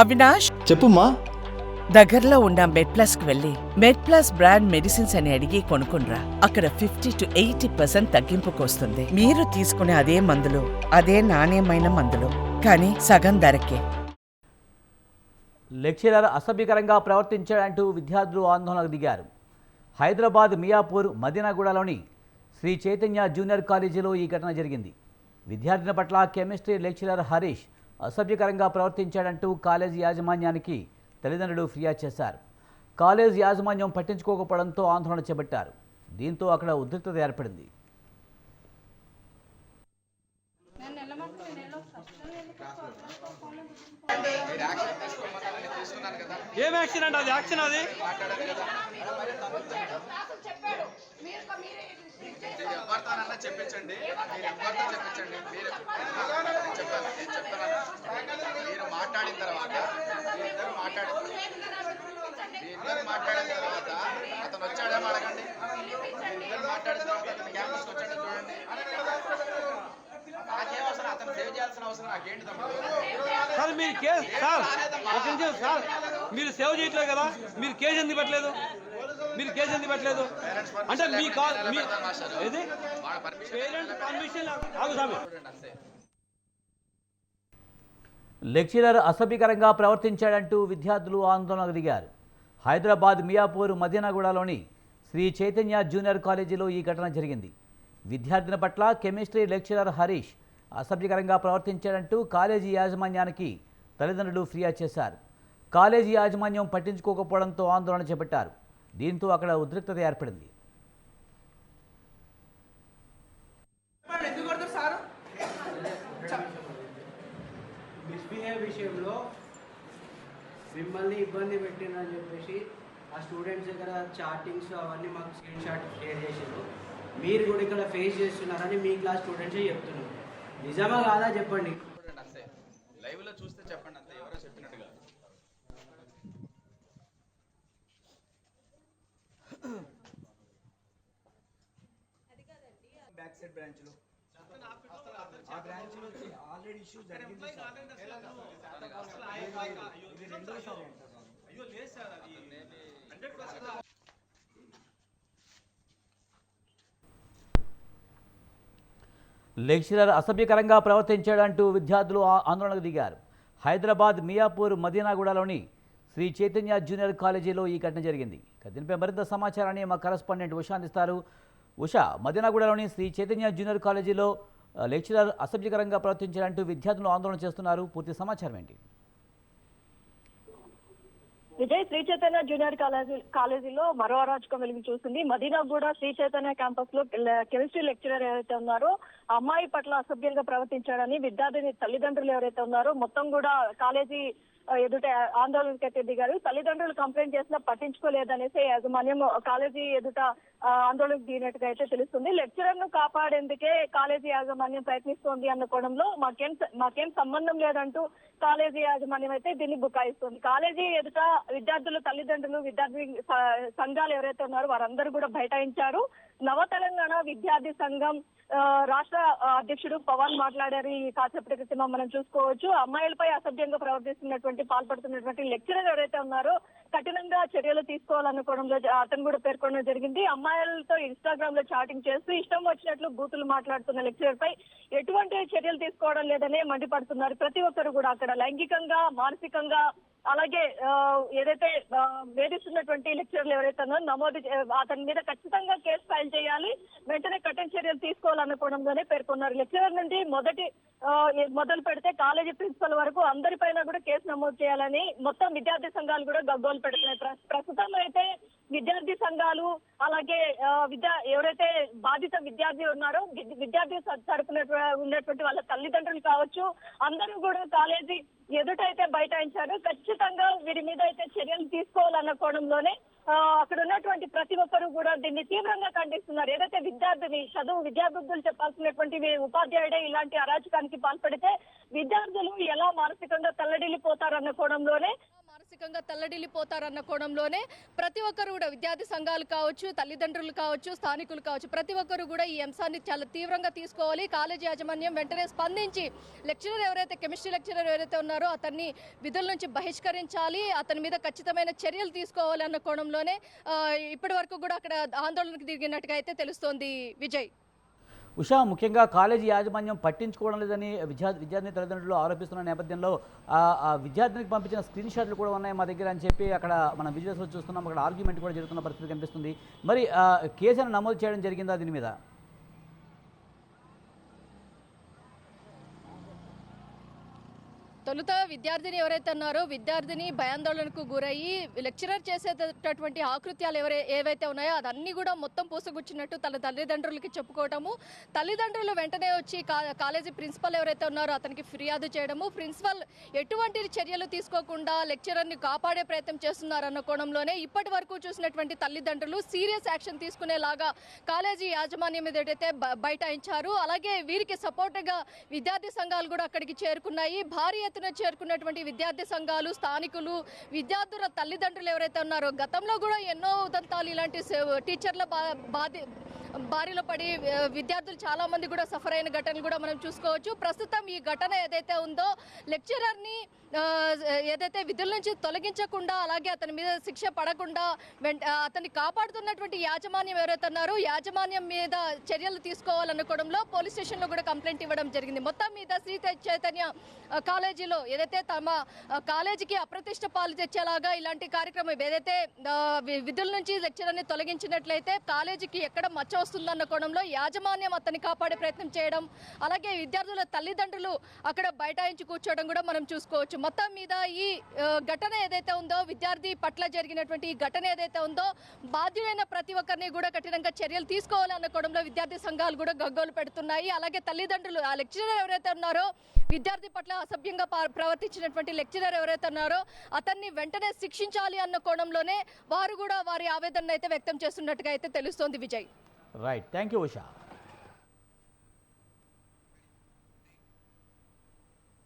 అవినాష్? చెప్పుమా దగ్గరలో ఉన్న మెడ్ ప్లస్కు వెళ్ళి మెడ్ ప్లస్ బ్రాండ్ మెడిసిన్స్ అని అడిగి కొనుక్కునరా అక్కడ ఫిఫ్టీ టు ఎయిటీ పర్సెంట్ తగ్గింపుకు వస్తుంది మీరు తీసుకునే అదే మందులు అదే నాణ్యమైన మందులు కానీ సగం ధరకే. లెక్చరర్ అసభ్యకరంగా ప్రవర్తించాడంటూ విద్యార్థులు ఆందోళనకు దిగారు. హైదరాబాద్ మియాపూర్ మదీనాగూడలోని శ్రీ చైతన్య జూనియర్ కాలేజీలో ఈ ఘటన జరిగింది. విద్యార్థిని పట్ల కెమిస్ట్రీ లెక్చరర్ హరీష్ అసభ్యకరంగా ప్రవర్తించాడంటూ కాలేజీ యాజమాన్యానికి తల్లిదండ్రులు ఫిర్యాదు చేశారు. కాలేజ్ యాజమాన్యం పట్టించుకోకపోవడంతో ఆందోళన చేపట్టారు. దీంతో అక్కడ ఉద్రిక్తత ఏర్పడింది. ఏం యాక్షన్ అంటే అది? యాక్షన్ అది? ఎవరితోనన్నా చెప్పించండి. మీరు ఎవరితో చెప్పించండి? మీరు చెప్పాను నేను చెప్తాను మీరు మాట్లాడిన తర్వాత మీ ఇద్దరు మాట్లాడిన మీ ఇద్దరు మాట్లాడిన తర్వాత అతను వచ్చాడేమో అడగండి మీ ఇద్దరు మాట్లాడిన తర్వాత అతను క్యాంపస్కి వచ్చాడో చూడండి. అతను సేవ్ చేయాల్సిన అవసరం నాకేంటి సార్ మీరు కేసు సార్ సార్. మీరు సేవ్ చేయట్లేదు కదా? మీరు కేసు ఎందుకు పెట్టలేదు? మీరు కేసు ఎందుకు పెట్టలేదు? అంటే మీ కాల్ మీ ఏది? వాళ్ళ పర్మిషన్ లెక్చరర్ అసభ్యకరంగా ప్రవర్తించాడంటూ విద్యార్థులు ఆందోళనకు దిగారు. హైదరాబాద్ మియాపూర్ మదీనాగూడలోని శ్రీ చైతన్య జూనియర్ కాలేజీలో ఈ ఘటన జరిగింది. విద్యార్థిని పట్ల కెమిస్ట్రీ లెక్చరర్ హరీష్ అసభ్యకరంగా ప్రవర్తించాడంటూ కాలేజీ యాజమాన్యానికి తల్లిదండ్రులు ఫిర్యాదు చేశారు. కాలేజీ యాజమాన్యం పట్టించుకోకపోవడంతో ఆందోళన చేపట్టారు. దీంతో అక్కడ ఉద్రిక్తత ఏర్పడింది. మిస్బిహేవ్ విషయంలో మిమ్మల్ని ఇబ్బంది పెట్టినని చెప్పేసి ఆ స్టూడెంట్స్ దగ్గర చాటింగ్స్ అవన్నీ మాకు స్క్రీన్ షాట్ షేర్ చేసారు మీరు కూడా ఇక్కడ ఫేస్ చేస్తున్నారని మీ క్లాస్ స్టూడెంట్సే చెప్తున్నారు. నిజమా కాదా చెప్పండి చూడండి అంతే లైవ్లో చూస్తే చెప్పండి అంతే ఎవరో చెప్పినట్టుగా బ్యాక్ సైడ్ బ్రాంచ్లో ఆ బ్రాంచ్లో ఆల్రెడీ ఇష్యూ జరిగింది ఇది రెండోసారి అంటారు లెక్చరర్ అసభ్యకరంగా ప్రవర్తించాడంటూ విద్యార్థులు ఆ- ఆందోళనకు దిగారు. హైదరాబాద్ మియాపూర్ మదీనాగూడలోని శ్రీ చైతన్య జూనియర్ కాలేజీలో ఈ ఘటన జరిగింది. దీనిపై మరింత సమాచారాన్ని మా కరస్పాండెంట్ ఉషా అందిస్తారు ఉషా మదీనాగూడలోని శ్రీ చైతన్య జూనియర్ కాలేజీలో లెక్చరర్ అసభ్యకరంగా ప్రవర్తించారంటూ విద్యార్థులు ఆందోళన చేస్తున్నారు. పూర్తి సమాచారం ఏంటి? విజయ్ శ్రీ చైతన్య జూనియర్ కాలేజీ కాలేజీలో మరో అరాచకం వెలుగు చూసింది. మదీనా కూడా శ్రీ చైతన్య క్యాంపస్లో కెమిస్ట్రీ లెక్చరర్ ఎవరైతే ఉన్నారో అమ్మాయి పట్ల అసభ్యంగా ప్రవర్తించాడని విద్యార్థిని తల్లిదండ్రులు ఎవరైతే ఉన్నారో మొత్తం కూడా కాలేజీ ఎదుట ఆందోళనకైతే దిగారు. తల్లిదండ్రులు కంప్లైంట్ చేసినా పట్టించుకోలేదనేసి యాజమాన్యం కాలేజీ ఎదుట ఆందోళనకు దిగినట్టుగా అయితే తెలుస్తుంది. లెక్చరర్ను కాపాడేందుకే కాలేజీ యాజమాన్యం ప్రయత్నిస్తోంది అన్న కోణంలో మాకేం మాకేం సంబంధం లేదంటూ కాలేజీ యాజమాన్యం అయితే దీన్ని బుకాయిస్తుంది. కాలేజీ ఎదుట విద్యార్థులు తల్లిదండ్రులు విద్యార్థి సంఘాలు ఎవరైతే ఉన్నారో వారందరూ కూడా బైఠాయించారు. నవ తెలంగాణ విద్యార్థి సంఘం ఆ, రాష్ట్ర అధ్యక్షుడు పవన్ మాట్లాడారు. ఈ కాసేపటి క్రితం మనం చూసుకోవచ్చు. అమ్మాయిలపై అసభ్యంగా ప్రవర్తిస్తున్నటువంటి పాల్పడుతున్నటువంటి లెక్చరర్ ఎవరైతే ఉన్నారో కఠినంగా చర్యలు తీసుకోవాలనుకోవడంలో అతను కూడా పేర్కొనడం జరిగింది. అమ్మాయిలతో ఇన్స్టాగ్రామ్లో చాటింగ్ చేస్తూ ఇష్టం వచ్చినట్లు బూతులు మాట్లాడుతున్న లెక్చరర్ పై ఎటువంటి చర్యలు తీసుకోవడం లేదనే మండిపడుతున్నారు. ప్రతి ఒక్కరు కూడా అక్కడ లైంగికంగా మానసికంగా అలాగే ఏదైతే వేధిస్తున్నటువంటి లెక్చర్లు ఎవరైతే నమోదు అతని మీద ఖచ్చితంగా కేసు ఫైల్ చేయాలి. వెంటనే కఠిన చర్యలు తీసుకోవాలనుకోవడంలోనే పేర్కొన్నారు. లెక్చరర్ నుండి మొదటి మొదలు పెడితే కాలేజీ ప్రిన్సిపల్ వరకు అందరిపైన కూడా కేసు నమోదు చేయాలని మొత్తం విద్యార్థి సంఘాలు కూడా గగ్గోలు పెడుతున్నాయి. ప్రస్తుతం అయితే విద్యార్థి సంఘాలు అలాగే విద్యా ఎవరైతే బాధిత విద్యార్థి ఉన్నారో విద్యార్థి తరపున ఉన్నటువంటి వాళ్ళ తల్లిదండ్రులు కావచ్చు అందరూ కూడా కాలేజీ ఎదుటైతే బైఠాయించారు. ఖచ్చితంగా వీరి మీద అయితే చర్యలు తీసుకోవాలన్న కోణంలోనే అక్కడ ఉన్నటువంటి ప్రతి ఒక్కరు కూడా దీన్ని తీవ్రంగా ఖండిస్తున్నారు. ఏదైతే విద్యార్థిని చదువు విద్యాబుద్ధులు చెప్పాల్సినటువంటి ఉపాధ్యాయుడే ఇలాంటి అరాచకానికి పాల్పడితే విద్యార్థులు ఎలా మానసికంగా తల్లడిల్లిపోతారన్న కోణంలోనే మానసికంగా తల్లడిల్లిపోతారన్న కోణంలోనే ప్రతి ఒక్కరు కూడా విద్యార్థి సంఘాలు కావచ్చు తల్లిదండ్రులు కావచ్చు స్థానికులు కావచ్చు ప్రతి ఒక్కరు కూడా ఈ అంశాన్ని చాలా తీవ్రంగా తీసుకోవాలి. కాలేజీ యాజమాన్యం వెంటనే స్పందించి లెక్చరర్ ఎవరైతే కెమిస్ట్రీ లెక్చరర్ ఎవరైతే ఉన్నారో అతన్ని విధుల నుంచి బహిష్కరించాలి అతని మీద ఖచ్చితమైన చర్యలు తీసుకోవాలి అన్న కోణంలోనే ఇప్పటి వరకు కూడా అక్కడ ఆందోళనకు దిగినట్టుగా అయితే తెలుస్తోంది విజయ్. ఉషా ముఖ్యంగా కాలేజీ యాజమాన్యం పట్టించుకోవడం లేదని విద్యార్థి విద్యార్థిని తల్లిదండ్రులు ఆరోపిస్తున్న నేపథ్యంలో ఆ విద్యార్థినికి పంపించిన స్క్రీన్ షాట్లు కూడా ఉన్నాయి మా దగ్గర అని చెప్పి అక్కడ మనం విజువల్స్లో చూస్తున్నాం. అక్కడ ఆర్గ్యుమెంట్ కూడా జరుగుతున్న పరిస్థితి కనిపిస్తుంది. మరి కేసును నమోదు చేయడం జరిగిందా దీని మీద? తొలుత విద్యార్థిని ఎవరైతే ఉన్నారో విద్యార్థిని భయాందోళనకు గురయ్యి లెక్చరర్ చేసేటటువంటి ఆకృత్యాలు ఎవరై ఏవైతే ఉన్నాయో అదన్నీ కూడా మొత్తం పూసగుచ్చినట్టు తన తల్లిదండ్రులకి చెప్పుకోవటము. తల్లిదండ్రులు వెంటనే వచ్చి కాలేజీ ప్రిన్సిపల్ ఎవరైతే ఉన్నారో అతనికి ఫిర్యాదు చేయడము. ప్రిన్సిపల్ ఎటువంటి చర్యలు తీసుకోకుండా లెక్చరర్ని కాపాడే ప్రయత్నం చేస్తున్నారన్న కోణంలోనే ఇప్పటి వరకు చూసినటువంటి తల్లిదండ్రులు సీరియస్ యాక్షన్ తీసుకునేలాగా కాలేజీ యాజమాన్యం మీద ఏదైతే బ- బైఠాయించారు అలాగే వీరికి సపోర్ట్గా విద్యార్థి సంఘాలు కూడా అక్కడికి చేరుకున్నాయి. భారీ ఎత్తున చేరుకున్నటువంటి విద్యార్థి సంఘాలు స్థానికులు విద్యార్థుల తల్లిదండ్రులు ఎవరైతే ఉన్నారో గతంలో కూడా ఎన్నో ఉదంతాలు ఇలాంటి టీచర్ల బా బాధి బారిలో పడి విద్యార్థులు చాలా మంది కూడా సఫర్ అయిన ఘటనలు కూడా మనం చూసుకోవచ్చు. ప్రస్తుతం ఈ ఘటన ఏదైతే ఉందో లెక్చరర్ని ఏదైతే విధుల నుంచి తొలగించకుండా అలాగే అతని మీద శిక్ష పడకుండా వెంట అతన్ని కాపాడుతున్నటువంటి యాజమాన్యం ఎవరైతే ఉన్నారో యాజమాన్యం మీద చర్యలు తీసుకోవాలనుకోవడంలో పోలీస్ స్టేషన్లో కూడా కంప్లైంట్ ఇవ్వడం జరిగింది. మొత్తం మీద శ్రీ చైతన్య కాలేజీలో ఏదైతే తమ కాలేజీకి అప్రతిష్ట పాలు తెచ్చేలాగా ఇలాంటి కార్యక్రమం ఏదైతే విధుల నుంచి లెక్చరర్ని తొలగించినట్లయితే కాలేజీకి ఎక్కడ మచ్చ వస్తుందన్న కోణంలో యాజమాన్యం అతన్ని కాపాడే ప్రయత్నం చేయడం అలాగే విద్యార్థుల తల్లిదండ్రులు అక్కడ బైఠాయించి కూర్చోవడం కూడా మనం చూసుకోవచ్చు. మొత్తం మీద ఈ ఘటన ఏదైతే ఉందో విద్యార్థి పట్ల జరిగినటువంటి ఈ ఘటన ఏదైతే ఉందో బాధ్యులైన ప్రతి ఒక్కరిని కూడా కఠినంగా చర్యలు తీసుకోవాలన్న కోణంలో విద్యార్థి సంఘాలు కూడా గగ్గోలు పెడుతున్నాయి. అలాగే తల్లిదండ్రులు ఆ లెక్చరర్ ఎవరైతే ఉన్నారో విద్యార్థి పట్ల అసభ్యంగా ప్రవర్తించినటువంటి లెక్చరర్ ఎవరైతే ఉన్నారో అతన్ని వెంటనే శిక్షించాలి అన్న కోణంలోనే వారు కూడా వారి ఆవేదన అయితే వ్యక్తం చేస్తున్నట్టుగా అయితే తెలుస్తోంది Vijay. Right thank you Usha